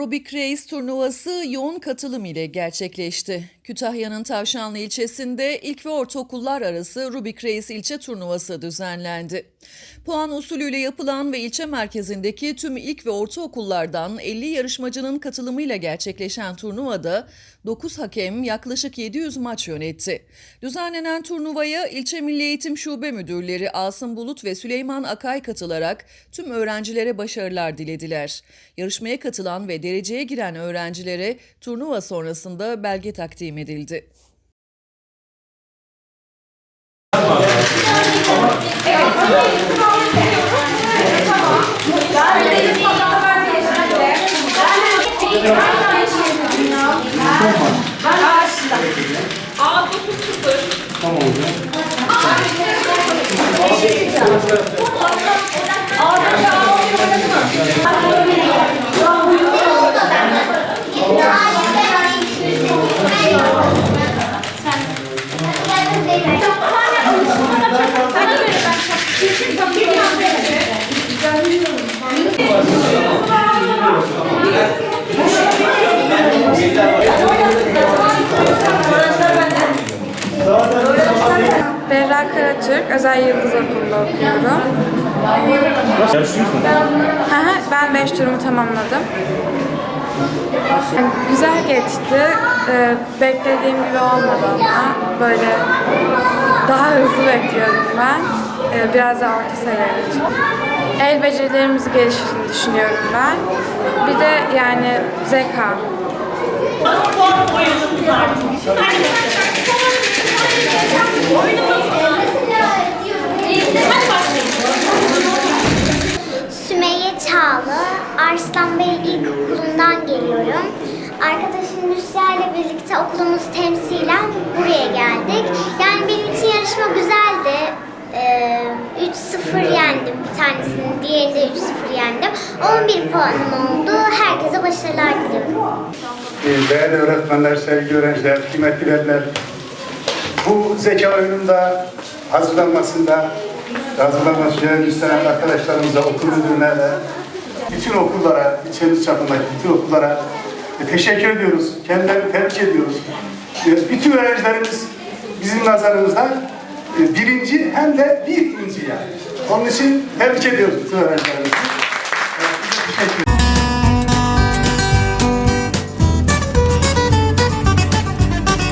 Rubik Reis turnuvası yoğun katılım ile gerçekleşti. Kütahya'nın Tavşanlı ilçesinde ilk ve ortaokullar arası Rubik Reis ilçe turnuvası düzenlendi. Puan usulüyle yapılan ve ilçe merkezindeki tüm ilk ve ortaokullardan 50 yarışmacının katılımıyla gerçekleşen turnuvada 9 hakem yaklaşık 700 maç yönetti. Düzenlenen turnuvaya ilçe Milli Eğitim Şube Müdürleri Asım Bulut ve Süleyman Akay katılarak tüm öğrencilere başarılar dilediler. Yarışmaya katılan ve dereceye giren öğrencilere turnuva sonrasında belge takdim edildi. Berra Karatürk, Özel Yıldız Okulu'nda okuyorum. Ben 5 turumu tamamladım. Yani güzel geçti. Ee, beklediğim gibi olmadı ama böyle daha hızlı bekliyordum ben. Ee, biraz daha orta seviyede. El becerilerimizi geliştirdiğini düşünüyorum ben. Bir de yani zeka. Sümeyye Çağlı, Arslan Bey İlkokulu'ndan geliyorum. Arkadaşım Müsya ile birlikte okulumuz temsilen buraya geldik. Yani benim için yarışma güzeldi. Ee, 3-0 yendim bir tanesini, diğerini de 3-0 yendim. 11 puanım oldu. Herkese başarılar diliyorum. Ee, Değerli öğretmenler, sevgili öğrenciler, kıymetli veliler, bu zeka oyununda hazırlanmasında, hazırlanması için üstlenen arkadaşlarımıza, okul müdürlerine, bütün okullara, ilçemiz çapındaki bütün okullara e, teşekkür ediyoruz. Kendilerini tebrik ediyoruz. E, Bütün öğrencilerimiz bizim nazarımızda birinci hem de bir inci yani. Onun için tebrik ediyoruz öğrencilerimizi.